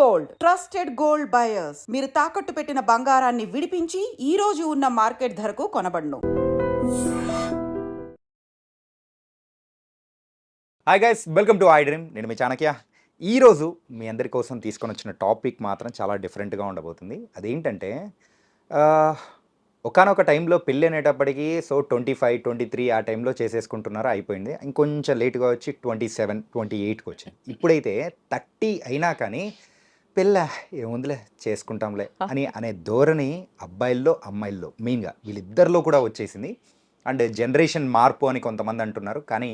Gold. Trusted gold buyers. మీరు తాకట్టు పెట్టిన బంగారాన్ని విడిపించి ఈ రోజు ఉన్న మార్కెట్ ధరకు కొనబడును. Hi guys welcome to I dream నేను మీ చాణక్య. ఈరోజు మీ అందరి కోసం తీసుకొని వచ్చిన టాపిక్ మాత్రం చాలా డిఫరెంట్గా ఉండబోతుంది. అదేంటంటే ఒకనొక టైంలో పెళ్ళి అనేటప్పటికీ so twenty five twenty three ఆ టైంలో చేసేసుకుంటున్నారు? అయిపోయింది. ఇంకొంచెం లేట్గా వచ్చి ట్వంటీ సెవెన్ ట్వంటీ ఎయిట్కి వచ్చింది ఇప్పుడైతే థర్టీ అయినా కానీ పెళ్ళ ఏముందిలే చేసుకుంటాంలే అని అనే ధోరణి అబ్బాయిల్లో అమ్మాయిల్లో మెయిన్గా వీళ్ళిద్దరిలో కూడా వచ్చేసింది. అండ్ జనరేషన్ మార్పు అని కొంతమంది అంటున్నారు. కానీ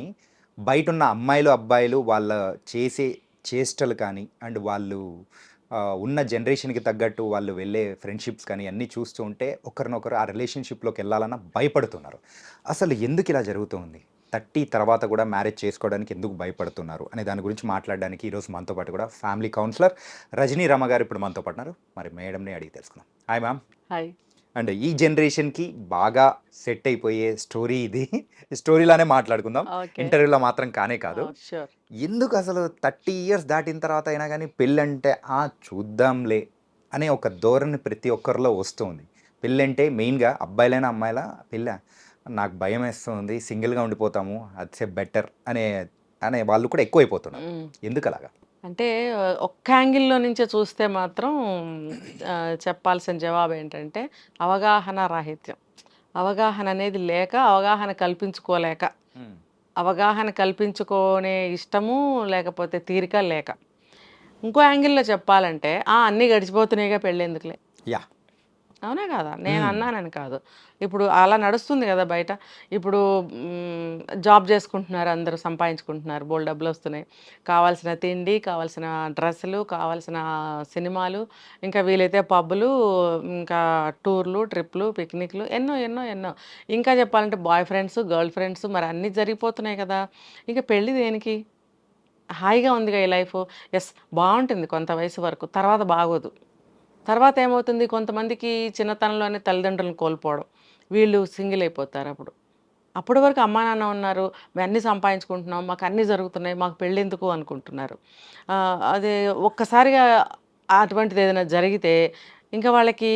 బయట ఉన్న అమ్మాయిలు అబ్బాయిలు వాళ్ళ చేసే చేష్టలు కానీ అండ్ వాళ్ళు ఉన్న జనరేషన్కి తగ్గట్టు వాళ్ళు వెళ్ళే ఫ్రెండ్షిప్స్ కానీ అన్నీ చూస్తూ ఉంటే ఒకరినొకరు ఆ రిలేషన్షిప్లోకి వెళ్ళాలన్న భయపడుతున్నారు. అసలు ఎందుకు ఇలా జరుగుతుంది థర్టీ తర్వాత కూడా మ్యారేజ్ చేసుకోవడానికి ఎందుకు భయపడుతున్నారు అనే దాని గురించి మాట్లాడడానికి ఈరోజు మనతో పాటు కూడా ఫ్యామిలీ కౌన్సిలర్ రజనీ రమ గారు ఇప్పుడు మనతో పాటు ఉన్నారు. మరి మేడంని అడిగి తెలుసుకుందాం. హాయ్ మ్యామ్ హాయ్ అండ్ ఈ జనరేషన్కి బాగా సెట్ అయిపోయే స్టోరీ ఇది. స్టోరీలానే మాట్లాడుకుందాం. ఇంటర్వ్యూలో మాత్రం కానే కాదు. షూర్ ఎందుకు అసలు థర్టీ ఇయర్స్ దాటిన తర్వాత అయినా కానీ పెళ్ళంటే ఆ చూద్దాంలే అనే ఒక ధోరణి ప్రతి ఒక్కరిలో వస్తుంది. పెళ్ళంటే మెయిన్గా అబ్బాయిలైనా అమ్మాయిలా పెళ్ళ? నాకు భయం వేస్తుంది సింగిల్గా ఉండిపోతాము అదే బెటర్ అనే అనే వాళ్ళు కూడా ఎక్కువైపోతున్నారు. ఎందుకు అలాగా అంటే ఒక్క యాంగిల్లో నుంచే చూస్తే మాత్రం చెప్పాల్సిన జవాబు ఏంటంటే అవగాహన రాహిత్యం. అవగాహన అనేది లేక అవగాహన కల్పించుకోలేక. అవగాహన కల్పించుకోనే ఇష్టము లేకపోతే తీరిక లేక. ఇంకో యాంగిల్లో చెప్పాలంటే ఆ అన్నీ గడిచిపోతున్నాయిగా పెళ్ళేందుకులే. యా. అవునా కదా? నేను అన్నానని కాదు. ఇప్పుడు అలా నడుస్తుంది కదా బయట. ఇప్పుడు జాబ్ చేసుకుంటున్నారు అందరూ సంపాదించుకుంటున్నారు బోల్ డబ్బులు వస్తున్నాయి. కావాల్సిన తిండి కావాల్సిన డ్రెస్సులు కావాల్సిన సినిమాలు ఇంకా వీలైతే పబ్బులు ఇంకా టూర్లు ట్రిప్లు పిక్నిక్లు ఎన్నో ఎన్నో ఎన్నో. ఇంకా చెప్పాలంటే బాయ్ ఫ్రెండ్స్ గర్ల్ ఫ్రెండ్స్ మరి అన్నీ జరిగిపోతున్నాయి కదా. ఇంకా పెళ్ళి దేనికి? హాయిగా ఉందిగా ఈ లైఫ్. ఎస్ బాగుంటుంది కొంత వయసు వరకు. తర్వాత బాగోదు. తర్వాత ఏమవుతుంది? కొంతమందికి చిన్నతనంలోనే తల్లిదండ్రులను కోల్పోవడం. వీళ్ళు సింగిల్ అయిపోతారు అప్పుడు. అప్పటి వరకు అమ్మా నాన్న ఉన్నారు. మేము అన్నీ సంపాదించుకుంటున్నాం. మాకు అన్నీ జరుగుతున్నాయి. మాకు పెళ్ళి ఎందుకు అనుకుంటున్నారు? అదే ఒక్కసారిగా అటువంటిది ఏదైనా జరిగితే ఇంకా వాళ్ళకి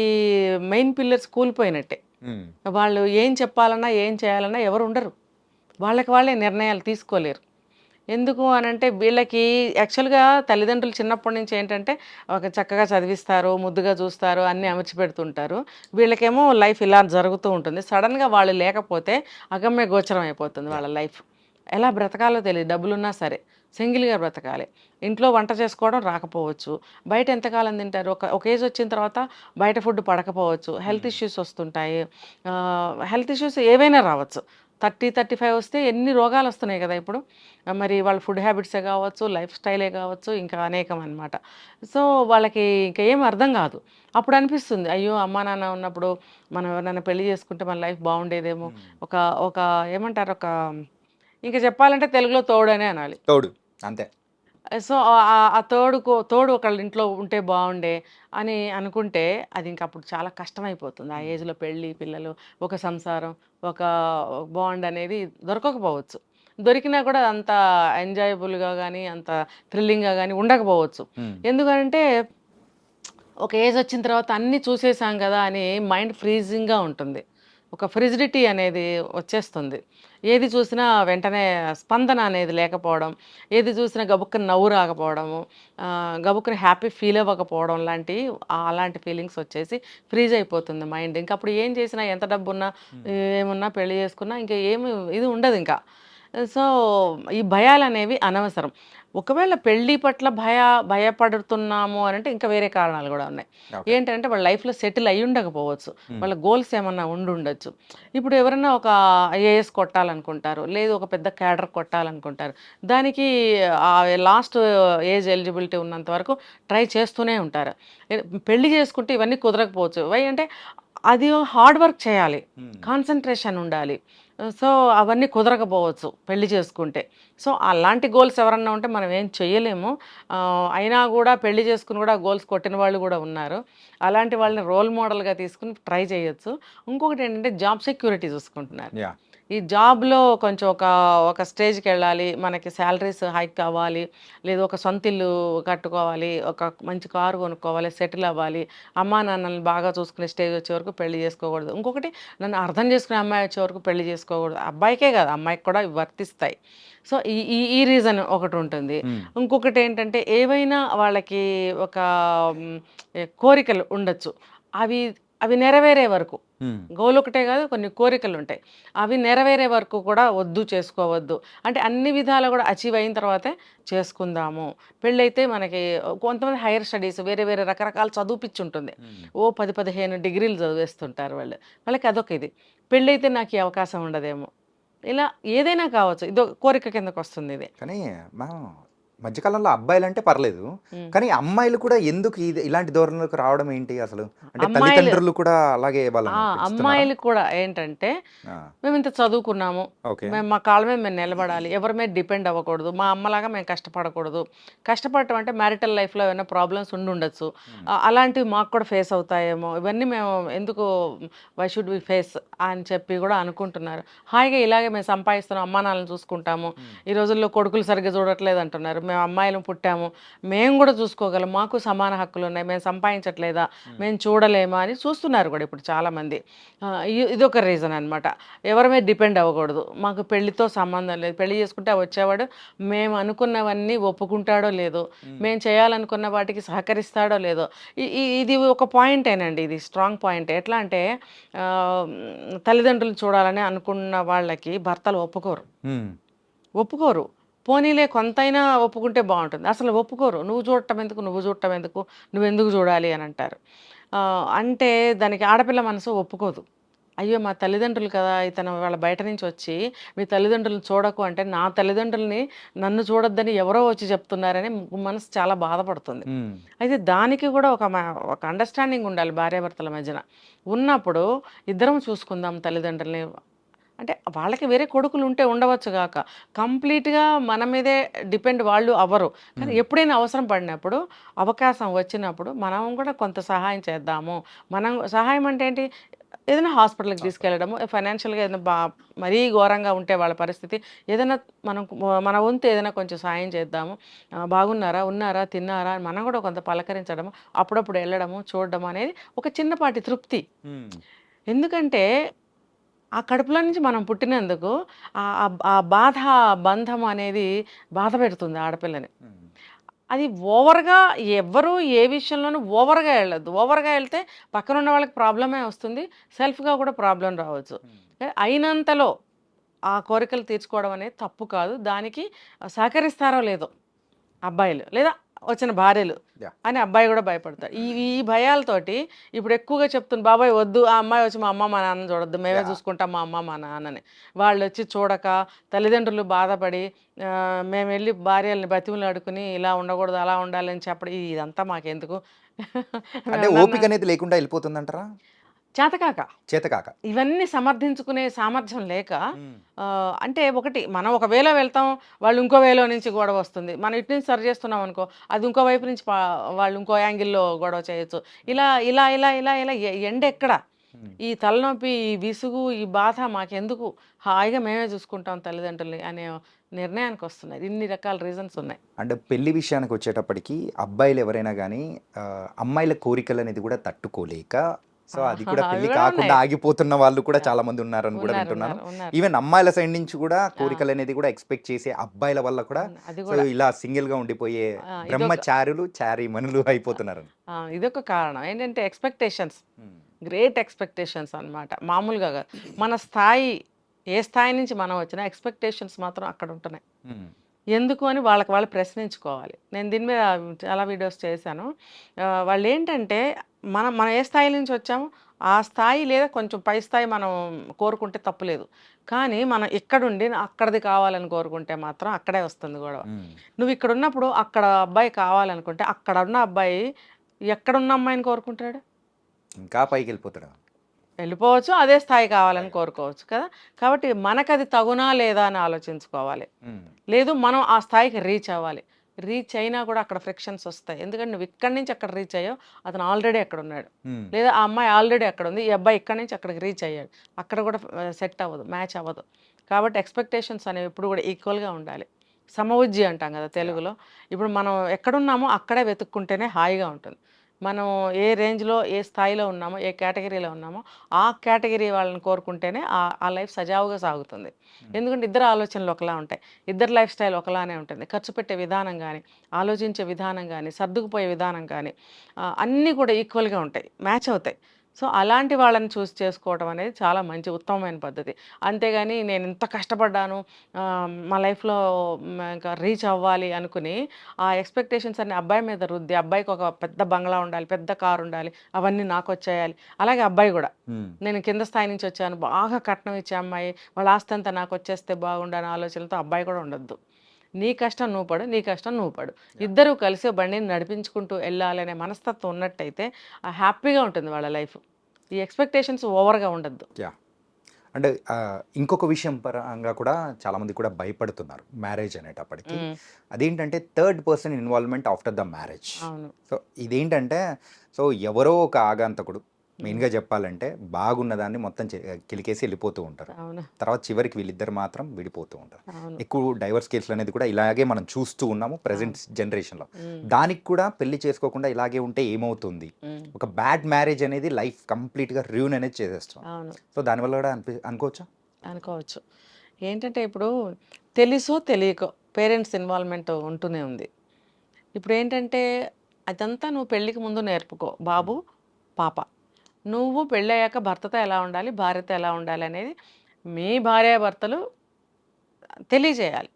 మెయిన్ పిల్లర్స్ కూలిపోయినట్టే. వాళ్ళు ఏం చెప్పాలన్నా ఏం చేయాలన్నా ఎవరు ఉండరు. వాళ్ళకి వాళ్ళే నిర్ణయాలు తీసుకోలేరు. ఎందుకు అని అంటే వీళ్ళకి యాక్చువల్గా తల్లిదండ్రులు చిన్నప్పటి నుంచి ఏంటంటే ఒక చక్కగా చదివిస్తారు ముద్దుగా చూస్తారు అన్నీ అమర్చి పెడుతుంటారు వీళ్ళకేమో లైఫ్ ఇలా జరుగుతూ ఉంటుంది. సడన్గా వాళ్ళు లేకపోతే అగమ్య గోచరం అయిపోతుంది వాళ్ళ లైఫ్ ఎలా బ్రతకాలో తెలియదు. డబ్బులున్నా సరే సింగిల్గా బ్రతకాలి. ఇంట్లో వంట చేసుకోవడం రాకపోవచ్చు. బయట ఎంతకాలం తింటారు? ఒక ఒక ఏజ్ వచ్చిన తర్వాత బయట ఫుడ్ పడకపోవచ్చు. హెల్త్ ఇష్యూస్ వస్తుంటాయి. హెల్త్ ఇష్యూస్ ఏవైనా రావచ్చు. థర్టీ థర్టీ ఫైవ్ వస్తే ఎన్ని రోగాలు వస్తున్నాయి కదా ఇప్పుడు. మరి వాళ్ళ ఫుడ్ హ్యాబిట్సే కావచ్చు లైఫ్ స్టైలే కావచ్చు ఇంకా అనేకం అనమాట సో వాళ్ళకి ఇంకా ఏం అర్థం కాదు. అప్పుడు అనిపిస్తుంది అయ్యో అమ్మా నాన్న ఉన్నప్పుడు మనం ఎవరైనా పెళ్ళి చేసుకుంటే మన లైఫ్ బాగుండేదేమో. ఒక ఒక ఏమంటారు ఒక ఇంకా చెప్పాలంటే తెలుగులో తోడనే అనాలి. తోడు అంతే. సో ఆ- తోడుకో తోడు ఒకళ్ళ ఇంట్లో ఉంటే బాగుండే అని అనుకుంటే అది ఇంకా అప్పుడు చాలా కష్టమైపోతుంది. ఆ ఏజ్లో పెళ్ళి పిల్లలు ఒక సంసారం ఒక బాండ్ అనేది దొరకకపోవచ్చు. దొరికినా కూడా అంత ఎంజాయబుల్గా కానీ అంత థ్రిల్లింగ్గా కానీ ఉండకపోవచ్చు. ఎందుకంటే ఒక ఏజ్ వచ్చిన తర్వాత అన్నీ చూసేసాం కదా అని మైండ్ ఫ్రీజింగ్గా ఉంటుంది. ఒక ఫ్రిజిడిటీ అనేది వచ్చేస్తుంది. ఏది చూసినా వెంటనే స్పందన అనేది లేకపోవడం ఏది చూసినా గబుక్కని నవ్వు రాకపోవడము గబుక్కని హ్యాపీ ఫీల్ అవ్వకపోవడం లాంటి అలాంటి ఫీలింగ్స్ వచ్చేసి ఫ్రీజ్ అయిపోతుంది మైండ్. ఇంకా అప్పుడు ఏం చేసినా ఎంత డబ్బు ఉన్నా ఏమున్నా పెళ్ళి చేసుకున్నా ఇంకా ఏమి ఇది ఉండదు ఇంకా. సో ఈ భయాలు అనేవి అనవసరం. ఒకవేళ పెళ్ళి పట్ల భయ భయపడుతున్నాము అని అంటే ఇంకా వేరే కారణాలు కూడా ఉన్నాయి. ఏంటంటే వాళ్ళ లైఫ్లో సెటిల్ అయి ఉండకపోవచ్చు. వాళ్ళ గోల్స్ ఏమన్నా ఉండి ఉండొచ్చు ఇప్పుడు ఎవరైనా ఒక ఐఏఎస్ కొట్టాలనుకుంటారు లేదు ఒక పెద్ద క్యాడర్ కొట్టాలనుకుంటారు దానికి లాస్ట్ ఏజ్ ఎలిజిబిలిటీ ఉన్నంత వరకు ట్రై చేస్తూనే ఉంటారు. పెళ్ళి చేసుకుంటే ఇవన్నీ కుదరకపోవచ్చు. వై అంటే అది హార్డ్ వర్క్ చేయాలి. మ్మ్. కాన్సన్ట్రేషన్ ఉండాలి. సో అవన్నీ కుదరకపోవచ్చు పెళ్ళి చేసుకుంటే. సో అలాంటి గోల్స్ ఎవరన్నా ఉంటే మనం ఏం చేయలేము అయినా కూడా పెళ్ళి చేసుకుని కూడా గోల్స్ కొట్టిన వాళ్ళు కూడా ఉన్నారు. అలాంటి వాళ్ళని రోల్ మోడల్గా తీసుకుని ట్రై చేయొచ్చు. ఇంకొకటి ఏంటంటే జాబ్ సెక్యూరిటీ చూసుకుంటున్నారు. యా. ఈ జాబ్లో కొంచెం ఒక ఒక స్టేజ్కి వెళ్ళాలి మనకి శాలరీస్ హైక్ కావాలి లేదా ఒక సొంత ఇల్లు కట్టుకోవాలి ఒక మంచి కారు కొనుక్కోవాలి సెటిల్ అవ్వాలి అమ్మా నాన్నల్ని బాగా చూసుకునే స్టేజ్ వచ్చే వరకు పెళ్ళి చేసుకోకూడదు. ఇంకొకటి నన్ను అర్థం చేసుకునే అమ్మాయి వచ్చే వరకు పెళ్ళి చేసుకోకూడదు. అబ్బాయికే కాదు అమ్మాయికి కూడా ఇవి వర్తిస్తాయి. సో ఈ ఈ రీజన్ ఒకటి ఉంటుంది. ఇంకొకటి ఏంటంటే ఏవైనా వాళ్ళకి ఒక కోరికలు ఉండొచ్చు. అవి అవి నెరవేరే వరకు. గోల్ ఒకటే కాదు కొన్ని కోరికలు ఉంటాయి అవి నెరవేరే వరకు కూడా వద్దు చేసుకోవద్దు. అంటే అన్ని విధాలు కూడా అచీవ్ అయిన తర్వాతే చేసుకుందాము. పెళ్ళైతే మనకి కొంతమంది హైయర్ స్టడీస్ వేరే వేరే రకరకాల చదువుపిచ్చి ఉంటుంది ఓ పది పదిహేను డిగ్రీలు చదివేస్తుంటారు వాళ్ళు. వాళ్ళకి అదొక ఇది. పెళ్ళైతే నాకు ఈ అవకాశం ఉండదేమో. ఇలా ఏదైనా కావచ్చు. ఇదో కోరిక కిందకు వస్తుంది ఇది. కానీ మనం మధ్యకాలంలో అబ్బాయిలు అంటే పర్లేదు. కానీ అమ్మాయిలు కూడా ఎందుకు ఇది- ఇలాంటి ధోరణులకు రావడం ఏంటి అసలు? అంటే తల్లిదండ్రులు కూడా అలాగే? అమ్మాయిలు కూడా ఏంటంటే మేము ఇంత చదువుకున్నాము. మేము మా కాళ్ళ మీద మేము నిలబడాలి. ఎవరి మీద డిపెండ్ అవ్వకూడదు. మా అమ్మలాగా మేము కష్టపడకూడదు. కష్టపడటం అంటే మ్యారిటల్ లైఫ్లో ఏమైనా ప్రాబ్లమ్స్ ఉండి ఉండొచ్చు అలాంటివి మాకు కూడా ఫేస్ అవుతాయేమో. ఇవన్నీ మేము ఎందుకు వై షుడ్ వి ఫేస్ అని చెప్పి కూడా అనుకుంటున్నారు. హాయిగా ఇలాగే మేము సంపాదిస్తున్నాం అమ్మా నాన్నని చూసుకుంటాము ఈ రోజుల్లో కొడుకులు సరిగ్గా చూడట్లేదు అంటున్నారు. మేము అమ్మాయిలు పుట్టాము మేము కూడా చూసుకోగలం మాకు సమాన హక్కులు ఉన్నాయి మేము సంపాదించట్లేదా మేము. చూడలేమా అని చూస్తున్నారు కూడా ఇప్పుడు చాలామంది. ఆ, ఇ- ఇదొక రీజన్ అనమాట ఎవరి మీద డిపెండ్ అవ్వకూడదు. మాకు పెళ్ళితో సంబంధం లేదు. పెళ్ళి చేసుకుంటే వచ్చేవాడు మేము అనుకున్నవన్నీ ఒప్పుకుంటాడో లేదో మేము. చేయాలనుకున్న వాటికి సహకరిస్తాడో లేదో ఇది ఒక పాయింటేనండి ఇది స్ట్రాంగ్ పాయింట్. ఎట్లా అంటే తల్లిదండ్రులు చూడాలని అనుకున్న వాళ్ళకి భర్తలు ఒప్పుకోరు. ఒప్పుకోరు. పోనీలే కొంతైనా ఒప్పుకుంటే బాగుంటుంది. అసలు ఒప్పుకోరు. నువ్వు చూడటం ఎందుకు? నువ్వు చూడటం ఎందుకు? నువ్వు ఎందుకు చూడాలి? అని అంటారు. అంటే దానికి ఆడపిల్ల మనసు ఒప్పుకోదు. అయ్యో మా తల్లిదండ్రులు కదా ఇతను వాళ్ళ బయట నుంచి వచ్చి మీ తల్లిదండ్రులను చూడకు అంటే నా తల్లిదండ్రుల్ని నన్ను చూడొద్దని ఎవరో వచ్చి చెప్తున్నారని మనసు చాలా బాధపడుతుంది. అయితే దానికి కూడా ఒక మ- ఒక అండర్స్టాండింగ్ ఉండాలి భార్యాభర్తల మధ్యన. ఉన్నప్పుడు ఇద్దరం చూసుకుందాం తల్లిదండ్రులని. అంటే వాళ్ళకి వేరే కొడుకులు ఉంటే ఉండవచ్చు కాక కంప్లీట్గా మన మీదే డిపెండ్ వాళ్ళు అవ్వరు. కానీ ఎప్పుడైనా అవసరం పడినప్పుడు అవకాశం వచ్చినప్పుడు మనం కూడా కొంత సహాయం చేద్దాము. మనం సహాయం అంటే ఏంటి? ఏదైనా హాస్పిటల్కి తీసుకెళ్ళడము ఫైనాన్షియల్గా ఏదైనా బా మరీ ఘోరంగా ఉంటే వాళ్ళ పరిస్థితి. ఏదైనా మనం మన వంతు ఏదైనా కొంచెం సాయం చేద్దాము. బాగున్నారా? ఉన్నారా? తిన్నారా? అని మనం కూడా కొంత పలకరించడము అప్పుడప్పుడు వెళ్ళడము చూడడము అనేది ఒక చిన్నపాటి తృప్తి. ఎందుకంటే ఆ కడుపులో నుంచి మనం పుట్టినందుకు ఆ బాధ బంధం అనేది బాధ పెడుతుంది ఆడపిల్లని. అది ఓవర్గా ఎవ్వరూ ఏ విషయంలోనూ ఓవర్గా వెళ్ళదు ఓవర్గా వెళ్తే పక్కన ఉన్న వాళ్ళకి ప్రాబ్లమే వస్తుంది సెల్ఫ్గా కూడా ప్రాబ్లం రావచ్చు. అయినంతలో ఆ కోరికలు తీర్చుకోవడం అనేది తప్పు కాదు. దానికి సహకరిస్తారో లేదో అబ్బాయిలు లేదా వచ్చిన భార్యలు. అని అబ్బాయి కూడా భయపడతాడు ఈ ఈ భయాలతోటి ఇప్పుడు ఎక్కువగా చెప్తుంది బాబాయ్ వద్దు ఆ అమ్మాయి వచ్చి మా అమ్మ మా నాన్న చూడొద్దు మేమే. చూసుకుంటాం మా అమ్మ మా నాన్నని వాళ్ళు వచ్చి చూడక తల్లిదండ్రులు బాధపడి మేము వెళ్ళి భార్యల్ని బతిములు అడుకుని ఇలా ఉండకూడదు అలా ఉండాలని చెప్పడం ఇదంతా మాకెందుకు అంటే ఓపిక అనేది లేకుండా వెళ్ళిపోతుందంటారా చేతకాక. చేతకాక. ఇవన్నీ సమర్థించుకునే సామర్థ్యం లేక అంటే ఒకటి మనం ఒక వేలో వెళ్తాం వాళ్ళు ఇంకో వేలో నుంచి గొడవ వస్తుంది. మనం ఇటు నుంచి సరి చేస్తున్నాం అనుకో అది ఇంకో వైపు నుంచి వాళ్ళు ఇంకో యాంగిల్లో గొడవ చేయొచ్చు. ఇలా ఇలా ఇలా ఇలా ఇలా ఎండ ఎక్కడ. ఈ తలనొప్పి ఈ విసుగు ఈ బాధ మాకెందుకు? హాయిగా మేమే చూసుకుంటాం తల్లిదండ్రుల్ని అనే నిర్ణయానికి వస్తున్నాయి. ఇన్ని రకాల రీజన్స్ ఉన్నాయి. అంటే పెళ్ళి విషయానికి వచ్చేటప్పటికి అబ్బాయిలు ఎవరైనా కానీ అమ్మాయిల కోరికలు అనేది కూడా తట్టుకోలేక సో అది కూడా పెళ్ళి కాకుండా. ఆగిపోతున్న వాళ్ళు కూడా చాలా మంది ఉన్నారని కూడా వింటున్నాను. ఈవెన్ అమ్మాయిల సైడ్ నుంచి కూడా కోరికలు అనేది కూడా ఎక్స్పెక్ట్ చేసే అబ్బాయిల వల్ల కూడా ఇలా సింగిల్గా ఉండిపోయే బ్రహ్మచారులు చారీ మనులు అయిపోతున్నారు ఇదొక కారణం. ఏంటంటే ఎక్స్పెక్టేషన్స్ గ్రేట్ ఎక్స్పెక్టేషన్స్ అన్నమాట. మామూలుగా కాదు. మన స్థాయి ఏ స్థాయి నుంచి మనం వచ్చినా ఎక్స్పెక్టేషన్స్ మాత్రం అక్కడ ఉంటున్నాయి. ఎందుకు అని వాళ్ళకి వాళ్ళు ప్రశ్నించుకోవాలి. నేను దీని మీద చాలా వీడియోస్ చేశాను. వాళ్ళు ఏంటంటే మనం మనం ఏ స్థాయి నుంచి వచ్చామో ఆ స్థాయి లేదా కొంచెం పై స్థాయి మనం కోరుకుంటే తప్పులేదు కానీ మనం ఇక్కడుండి అక్కడిది కావాలని కోరుకుంటే మాత్రం అక్కడే వస్తుంది గొడవ. నువ్వు ఇక్కడ ఉన్నప్పుడు అక్కడ అబ్బాయి కావాలనుకుంటే అక్కడ ఉన్న అబ్బాయి ఎక్కడున్న అమ్మాయిని కోరుకుంటాడు? ఇంకా పైకి వెళ్ళిపోతాడు. వెళ్ళిపోవచ్చు అదే స్థాయి కావాలని కోరుకోవచ్చు కదా. కాబట్టి మనకు అది తగునా లేదా అని ఆలోచించుకోవాలి. లేదు మనం ఆ స్థాయికి రీచ్ అవ్వాలి. రీచ్ అయినా కూడా అక్కడ ఫ్రిక్షన్స్ వస్తాయి. ఎందుకంటే నువ్వు ఇక్కడి నుంచి అక్కడ రీచ్ అయ్యావు అతను ఆల్రెడీ అక్కడ ఉన్నాడు. లేదా ఆ అమ్మాయి ఆల్రెడీ అక్కడ ఉంది ఈ అబ్బాయి ఇక్కడి నుంచి అక్కడికి రీచ్ అయ్యాడు. అక్కడ కూడా సెట్ అవ్వదు మ్యాచ్ అవ్వదు. కాబట్టి ఎక్స్పెక్టేషన్స్ అనేవి ఎప్పుడు కూడా ఈక్వల్గా ఉండాలి. సమవుజ్జి అంటాం కదా తెలుగులో. ఇప్పుడు మనం ఎక్కడున్నామో అక్కడే వెతుక్కుంటేనే హాయిగా ఉంటుంది. మనం ఏ రేంజ్లో ఏ స్థాయిలో ఉన్నామో ఏ కేటగిరీలో ఉన్నామో ఆ కేటగిరీ వాళ్ళని కోరుకుంటేనే ఆ లైఫ్ సజావుగా సాగుతుంది. ఎందుకంటే ఇద్దరు ఆలోచనలు ఒకలా ఉంటాయి. ఇద్దరు లైఫ్ స్టైల్ ఒకలానే ఉంటుంది. ఖర్చు పెట్టే విధానం కానీ ఆలోచించే విధానం కానీ సర్దుకుపోయే విధానం కానీ అన్నీ కూడా ఈక్వల్గా ఉంటాయి. మ్యాచ్ అవుతాయి. సో అలాంటి వాళ్ళని చూస్ చేసుకోవడం అనేది చాలా మంచి ఉత్తమమైన పద్ధతి. అంతేగాని నేను ఇంత కష్టపడ్డాను మా లైఫ్లో ఇంకా రీచ్ అవ్వాలి అనుకుని ఆ ఎక్స్పెక్టేషన్స్ అన్ని అబ్బాయి మీద రుద్ది అబ్బాయికి ఒక పెద్ద బంగ్లా ఉండాలి పెద్ద కారు ఉండాలి అవన్నీ నాకు వచ్చేయాలి. అలాగే అబ్బాయి కూడా. నేను కింద స్థాయి నుంచి వచ్చాను బాగా కట్నం ఇచ్చే అమ్మాయి వాళ్ళ ఆస్తి అంతా నాకు వచ్చేస్తే బాగుండని ఆలోచనలతో అబ్బాయి కూడా ఉండొద్దు. నీ కష్టం నువ్వు పడు నీ కష్టం నువ్వు పడు. ఇద్దరు కలిసి బండిని నడిపించుకుంటూ వెళ్ళాలనే మనస్తత్వం ఉన్నట్టయితే ఆ హ్యాపీగా ఉంటుంది వాళ్ళ లైఫ్. ఈ ఎక్స్పెక్టేషన్స్ ఓవర్గా ఉండద్దు. యా అంటే ఇంకొక విషయం పరంగా కూడా చాలా మంది కూడా భయపడుతున్నారు మ్యారేజ్ అనేటప్పటికి. అదేంటంటే third person involvement after the marriage. So ఇదేంటంటే సో ఎవరో ఒక ఆగంతకుడు మెయిన్గా చెప్పాలంటే బాగున్నదాన్ని మొత్తం కిలికేసి వెళ్ళిపోతూ ఉంటారు. తర్వాత చివరికి వీళ్ళిద్దరు మాత్రం విడిపోతూ ఉంటారు. ఎక్కువ డైవర్స్ కేసులు అనేది కూడా ఇలాగే మనం చూస్తూ ఉన్నాము ప్రజెంట్ జనరేషన్లో. దానికి కూడా పెళ్ళి చేసుకోకుండా ఇలాగే ఉంటే ఏమవుతుంది? ఒక బ్యాడ్ మ్యారేజ్ అనేది లైఫ్ కంప్లీట్గా రివ్యూన్ అనేది చేసేస్తాం సో దానివల్ల కూడా అనిపి అనుకోవచ్చా? అనుకోవచ్చు. ఏంటంటే ఇప్పుడు తెలుసో తెలియకో పేరెంట్స్ ఇన్వాల్వ్మెంట్ ఉంటూనే ఉంది. ఇప్పుడు ఏంటంటే అదంతా నువ్వు పెళ్ళికి ముందు నేర్పుకో. బాబు పాప. నువ్వు పెళ్ళయ్యాక భర్తతో ఎలా ఉండాలి భార్యతో ఎలా ఉండాలి అనేది మీ భార్యాభర్తలు తెలియజేయాలి.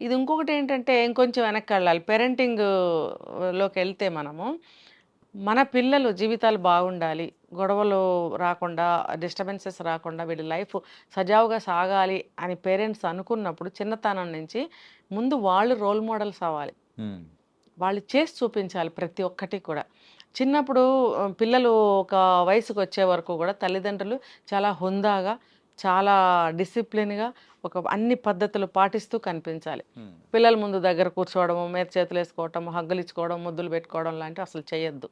ఇది ఇంకొకటి ఏంటంటే ఇంకొంచెం వెనక్కి వెళ్ళాలి పేరెంటింగ్లోకి వెళ్తే మనము మన పిల్లలు జీవితాలు బాగుండాలి. గొడవలు రాకుండా డిస్టర్బెన్సెస్ రాకుండా వీడి లైఫ్ సజావుగా సాగాలి అని పేరెంట్స్ అనుకున్నప్పుడు చిన్నతనం నుంచి ముందు వాళ్ళు రోల్ మోడల్స్ అవ్వాలి. వాళ్ళు చేసి చూపించాలి ప్రతి ఒక్కటి కూడా. చిన్నప్పుడు పిల్లలు ఒక వయసుకు వచ్చే వరకు కూడా తల్లిదండ్రులు చాలా హుందాగా చాలా డిసిప్లిన్గా ఒక అన్ని పద్ధతులు పాటిస్తూ కనిపించాలి. పిల్లల ముందు దగ్గర కూర్చోవడము మీద చేతులు వేసుకోవడం హగ్గులు ఇచ్చుకోవడం ముద్దులు పెట్టుకోవడం లాంటివి అసలు చేయొద్దు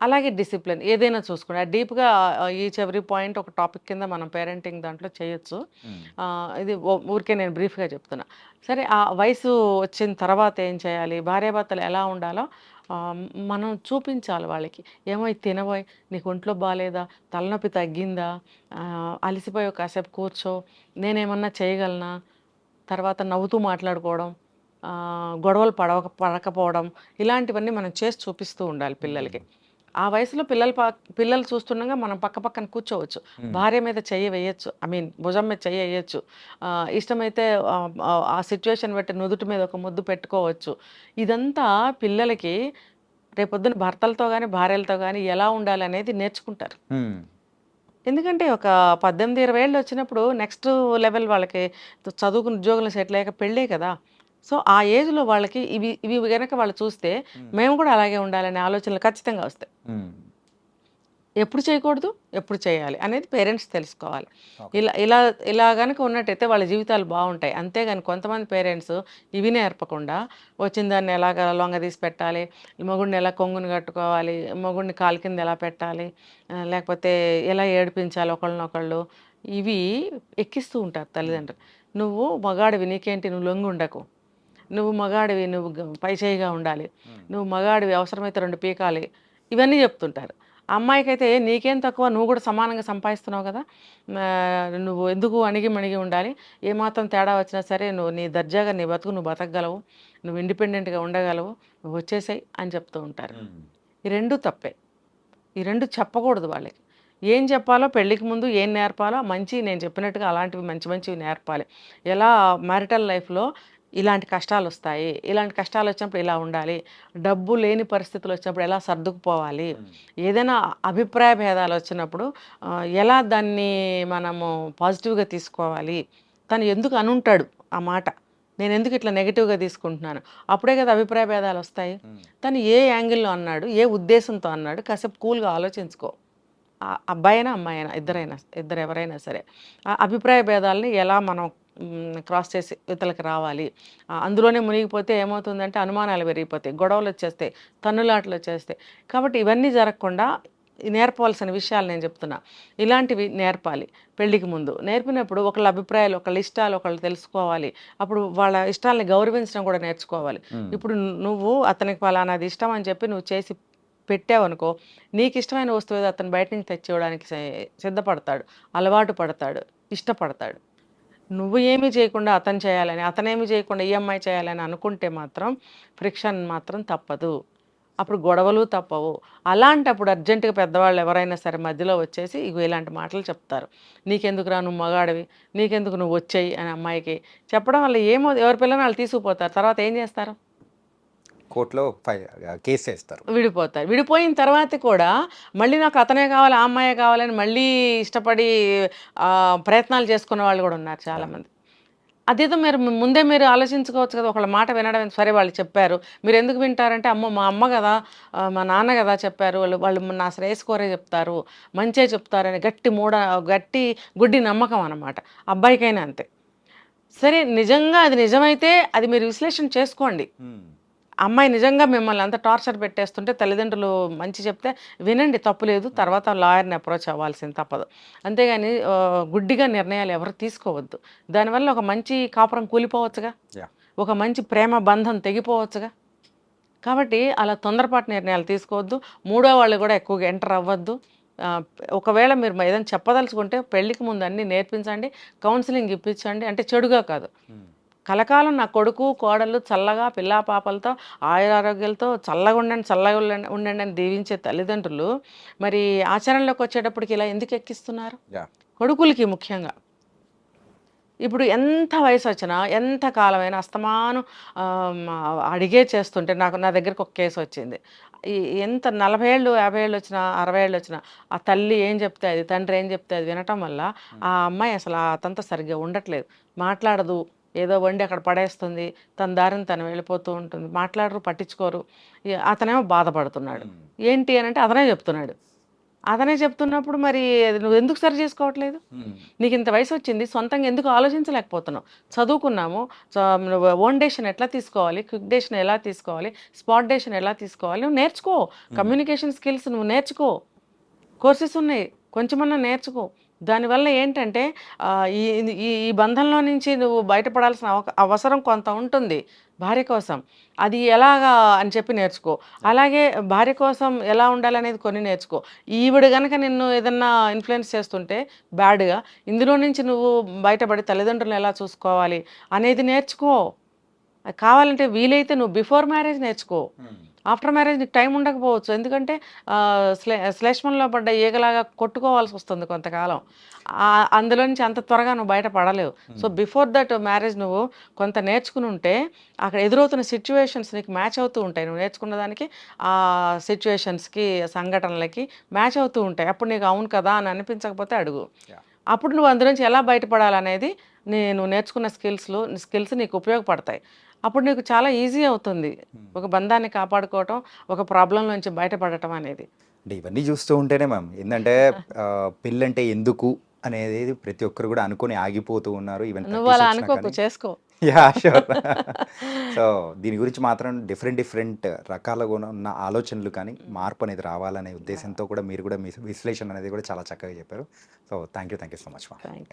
అలాగే డిసిప్లిన్ ఏదైనా చూసుకోండి ఆ డీప్గా ఈచ్ ఎవ్రీ పాయింట్ ఒక టాపిక్ కింద మనం పేరెంటింగ్ దాంట్లో చేయొచ్చు. ఇది ఊరికే నేను బ్రీఫ్గా చెప్తున్నా. సరే ఆ వయసు వచ్చిన తర్వాత ఏం చేయాలి? భార్యాభర్తలు ఎలా ఉండాలో మనం చూపించాలి వాళ్ళకి. ఏమో తినబోయ్ నీకు ఒంట్లో బాగాలేదా తలనొప్పి తగ్గిందా అలసిపోయో కాసేపు కూర్చో నేనేమన్నా చేయగలనా? తర్వాత నవ్వుతూ మాట్లాడుకోవడం గొడవలు పడవక పడకపోవడం ఇలాంటివన్నీ మనం చేసి చూపిస్తూ ఉండాలి పిల్లలకి. ఆ వయసులో పిల్లలు పిల్లలు చూస్తుండగా మనం పక్క పక్కన కూర్చోవచ్చు. భార్య మీద చెయ్యి వేయచ్చు. ఐ మీన్ భుజం మీద చెయ్యి వేయచ్చు. ఇష్టమైతే ఆ సిచ్యువేషన్ బట్టి నుదుటి మీద ఒక ముద్దు పెట్టుకోవచ్చు. ఇదంతా పిల్లలకి రేపొద్దున భర్తలతో కానీ భార్యలతో కానీ ఎలా ఉండాలి అనేది నేర్చుకుంటారు. ఎందుకంటే ఒక పద్దెనిమిది ఇరవై ఏళ్ళు వచ్చినప్పుడు నెక్స్ట్ లెవెల్ వాళ్ళకి చదువుకుని ఉద్యోగంలో సెటిల్ అయ్యాక పెళ్ళే కదా. సో ఆ ఏజ్లో వాళ్ళకి ఇవి ఇవి కనుక వాళ్ళు చూస్తే మేము. కూడా అలాగే ఉండాలనే ఆలోచనలు ఖచ్చితంగా వస్తాయి. ఎప్పుడు చేయకూడదు ఎప్పుడు చేయాలి అనేది పేరెంట్స్ తెలుసుకోవాలి. ఇలా ఇలా ఇలా కనుక ఉన్నట్టయితే వాళ్ళ జీవితాలు బాగుంటాయి. అంతేగాని కొంతమంది పేరెంట్స్ ఇవి నేర్పకుండా వచ్చిన దాన్ని ఎలాగ లొంగ తీసి పెట్టాలి మొగుడిని ఎలా కొంగుని కట్టుకోవాలి మొగుడిని కాలు కింద ఎలా పెట్టాలి లేకపోతే ఎలా ఏడిపించాలి ఒకళ్ళనొకళ్ళు ఇవి ఎక్కిస్తూ ఉంటారు తల్లిదండ్రులు. నువ్వు మగాడివి నీకేంటి? నువ్వు లొంగి ఉండకు. నువ్వు మగాడివి నువ్వు గ- పై చేయిగా ఉండాలి నువ్వు మగాడివి అవసరమైతే రెండు పీకాలి. ఇవన్నీ చెప్తుంటారు. అమ్మాయికి అయితే నీకేం తక్కువ నువ్వు కూడా సమానంగా సంపాదిస్తున్నావు కదా. నువ్వు ఎందుకు అణిగి మణిగి ఉండాలి? ఏమాత్రం తేడా వచ్చినా సరే నువ్వు నీ దర్జాగా నీ బతుకు నువ్వు బతకగలవు. నువ్వు ఇండిపెండెంట్గా ఉండగలవు. నువ్వు వచ్చేసాయి అని చెప్తూ ఉంటారు. ఈ రెండు తప్పే. ఈ రెండు చెప్పకూడదు వాళ్ళకి. ఏం చెప్పాలో పెళ్ళికి ముందు ఏం నేర్పాలో మంచి నేను చెప్పినట్టుగా అలాంటివి మంచి మంచివి నేర్పాలి. ఎలా మ్యారిటల్ లైఫ్లో ఇలాంటి కష్టాలు వస్తాయి ఇలాంటి కష్టాలు వచ్చినప్పుడు ఇలా ఉండాలి. డబ్బు లేని పరిస్థితులు వచ్చినప్పుడు ఎలా సర్దుకుపోవాలి? ఏదైనా అభిప్రాయ భేదాలు వచ్చినప్పుడు ఎలా దాన్ని మనము పాజిటివ్గా తీసుకోవాలి? తను ఎందుకు అనుంటాడు ఆ మాట? నేను ఎందుకు ఇట్లా నెగిటివ్గా తీసుకుంటున్నాను? అప్పుడే కదా అభిప్రాయ భేదాలు వస్తాయి. తను ఏ యాంగిల్లో అన్నాడు ఏ ఉద్దేశంతో అన్నాడు కాసేపు కూల్గా ఆలోచించుకో. ఆ అబ్బాయినా అమ్మాయినా ఇద్దరైనా ఇద్దరు ఎవరైనా సరే. ఆ అభిప్రాయ భేదాలని ఎలా మనం క్రాస్ చేసి ఇతలకు రావాలి. అందులోనే మునిగిపోతే ఏమవుతుందంటే అనుమానాలు పెరిగిపోతాయి గొడవలు వచ్చేస్తాయి తన్నులాటలు వచ్చేస్తాయి. కాబట్టి ఇవన్నీ జరగకుండా నేర్పవలసిన విషయాలు నేను చెప్తున్నా. ఇలాంటివి నేర్పాలి పెళ్ళికి ముందు. నేర్పినప్పుడు ఒకళ్ళ అభిప్రాయాలు ఒకళ్ళ ఇష్టాలు ఒకళ్ళు తెలుసుకోవాలి. అప్పుడు వాళ్ళ ఇష్టాలని గౌరవించడం కూడా నేర్చుకోవాలి. ఇప్పుడు నువ్వు అతనికి ఫలానాది ఇష్టం అని చెప్పి నువ్వు చేసి పెట్టావనుకో నీకు ఇష్టమైన వస్తువు ఏదో అతను బయట నుంచి తెచ్చి ఇవ్వడానికి సి- సిద్ధపడతాడు అలవాటు పడతాడు ఇష్టపడతాడు. నువ్వు ఏమీ చేయకుండా అతను చేయాలని అతనేమి చేయకుండా ఈ అమ్మాయి చేయాలని అనుకుంటే మాత్రం ఫ్రిక్షన్ మాత్రం తప్పదు. అప్పుడు గొడవలు తప్పవు. అలాంటప్పుడు అర్జెంటుగా పెద్దవాళ్ళు ఎవరైనా సరే మధ్యలో వచ్చేసి ఇగో ఇలాంటి మాటలు చెప్తారు. నీకెందుకురా నువ్వు మగాడివి? నీకెందుకు నువ్వు వచ్చాయి? అని అమ్మాయికి చెప్పడం వల్ల ఏమో ఎవరి పిల్లని వాళ్ళు తీసుకుపోతారు. తర్వాత ఏం చేస్తారు? కోర్టులో కేసు వేస్తారు. విడిపోతారు. విడిపోయిన తర్వాత కూడా మళ్ళీ నాకు అతనే కావాలి ఆ అమ్మాయే కావాలని మళ్ళీ ఇష్టపడి ప్రయత్నాలు చేసుకున్న వాళ్ళు కూడా ఉన్నారు చాలామంది. అదేదో మీరు ముందే మీరు ఆలోచించుకోవచ్చు కదా ఒకళ్ళ మాట వినడం సరే వాళ్ళు చెప్పారు. మీరు ఎందుకు వింటారంటే అమ్మ మా అమ్మ కదా మా నాన్న కదా చెప్పారు. వాళ్ళు వాళ్ళు నా శ్రేయస్ కోరే చెప్తారు మంచే చెప్తారని గట్టి మూడ గట్టి గుడ్డి నమ్మకం అన్నమాట. అబ్బాయికైనా అంతే. సరే నిజంగా అది నిజమైతే అది మీరు విశ్లేషణ చేసుకోండి. అమ్మాయి నిజంగా మిమ్మల్ని అంత టార్చర్ పెట్టేస్తుంటే తల్లిదండ్రులు మంచి చెప్తే వినండి తప్పులేదు తర్వాత లాయర్ని అప్రోచ్ అవ్వాల్సింది తప్పదు. అంతేగాని గుడ్డిగా నిర్ణయాలు ఎవరు తీసుకోవద్దు. దానివల్ల ఒక మంచి కాపురం కూలిపోవచ్చుగా. ఒక మంచి ప్రేమ బంధం తెగిపోవచ్చుగా? కాబట్టి అలా తొందరపాటు నిర్ణయాలు తీసుకోవద్దు. మూడో వాళ్ళు కూడా ఎక్కువగా ఎంటర్ అవ్వద్దు. ఒకవేళ మీరు ఏదైనా చెప్పదలుచుకుంటే పెళ్ళికి ముందు అన్నీ నేర్పించండి కౌన్సిలింగ్ ఇప్పించండి అంటే చెడుగా కాదు. కలకాలం నా కొడుకు కోడలు చల్లగా పిల్లా పాపలతో ఆయురారోగ్యాలతో చల్లగా ఉండండి చల్లగా ఉండండి అని దీవించే తల్లిదండ్రులు మరి ఆచరణలోకి వచ్చేటప్పటికి ఇలా ఎందుకు ఎక్కిస్తున్నారు? కొడుకులకి ముఖ్యంగా. ఇప్పుడు ఎంత వయసు వచ్చినా ఎంత కాలమైనా అస్తమానం అడిగే చేస్తుంటే నాకు నా దగ్గరకు ఒక కేసు వచ్చింది. ఎంత నలభై ఏళ్ళు యాభై ఏళ్ళు వచ్చినా అరవై ఏళ్ళు వచ్చినా ఆ తల్లి ఏం చెప్తే అది తండ్రి ఏం చెప్తే అది వినటం వల్ల ఆ అమ్మాయి అసలు అతనితో సరిగ్గా ఉండట్లేదు. మాట్లాడదు. ఏదో వండి అక్కడ పడేస్తుంది తన దారిని తను వెళ్ళిపోతూ ఉంటుంది. మాట్లాడరు పట్టించుకోరు. అతనేమో బాధపడుతున్నాడు. ఏంటి అని అంటే అతనే చెప్తున్నాడు. అతనే చెప్తున్నప్పుడు మరి నువ్వు ఎందుకు సరి చేసుకోవట్లేదు? నీకు ఇంత వయసు వచ్చింది సొంతంగా ఎందుకు ఆలోచించలేకపోతున్నావు? చదువుకున్నాము ఓన్ డేషన్ ఎట్లా తీసుకోవాలి క్విక్ డేషన్ ఎలా తీసుకోవాలి స్పాట్ డేషన్ ఎలా తీసుకోవాలి నువ్వు నేర్చుకో. కమ్యూనికేషన్ స్కిల్స్ నువ్వు నేర్చుకో. కోర్సెస్ ఉన్నాయి కొంచెమన్నా నేర్చుకో. దానివల్ల ఏంటంటే ఈ ఈ బంధంలో నుంచి నువ్వు బయటపడాల్సిన అవ- అవసరం కొంత ఉంటుంది భార్య కోసం. అది ఎలాగా అని చెప్పి నేర్చుకో. అలాగే భార్య కోసం ఎలా ఉండాలనేది కొన్ని నేర్చుకో. ఈవిడ గనక నిన్ను ఏదన్నా ఇన్ఫ్లుయెన్స్ చేస్తుంటే బ్యాడ్గా ఇందులో నుంచి నువ్వు బయటపడి తల్లిదండ్రులను ఎలా చూసుకోవాలి అనేది నేర్చుకో. కావాలంటే వీలైతే నువ్వు బిఫోర్ మ్యారేజ్ నేర్చుకో. ఆఫ్టర్ మ్యారేజ్ నీకు టైం ఉండకపోవచ్చు. ఎందుకంటే శ్లే శ్లేష్మంలో పడ్డ ఈగలాగా కొట్టుకోవాల్సి వస్తుంది కొంతకాలం. అందులో నుంచి అంత త్వరగా నువ్వు బయట పడలేవు. సో బిఫోర్ దట్ మ్యారేజ్ నువ్వు కొంత నేర్చుకుని ఉంటే అక్కడ ఎదురవుతున్న సిచ్యువేషన్స్ నీకు మ్యాచ్ అవుతూ ఉంటాయి. నువ్వు నేర్చుకున్న దానికి ఆ సిచ్యువేషన్స్కి సంఘటనలకి మ్యాచ్ అవుతూ ఉంటాయి. అప్పుడు నీకు అవును కదా అని అనిపించకపోతే అడుగు. అప్పుడు నువ్వు అందులోంచి ఎలా బయటపడాలనేది నేను నేర్చుకున్న స్కిల్స్లు స్కిల్స్ నీకు ఉపయోగపడతాయి. అప్పుడు నీకు చాలా ఈజీ అవుతుంది ఒక బంధాన్ని కాపాడుకోవటం ఒక ప్రాబ్లం నుంచి బయటపడటం అనేది. అంటే ఇవన్నీ చూస్తూ ఉంటేనే మ్యామ్ ఏంటంటే పెళ్ళంటే ఎందుకు అనేది ప్రతి ఒక్కరు కూడా అనుకొని ఆగిపోతూ ఉన్నారు. ఈవెన్ నువ్వు అలా అనుకోకు చేసుకో. యా షూర్ సో దీని గురించి మాత్రం డిఫరెంట్ డిఫరెంట్ రకాలుగా ఉన్న ఆలోచనలు కానీ మార్పు అనేది రావాలనే ఉద్దేశంతో కూడా మీరు కూడా మీ విశ్లేషణ అనేది కూడా చాలా చక్కగా చెప్పారు. So thank you thank you so much ma'am thank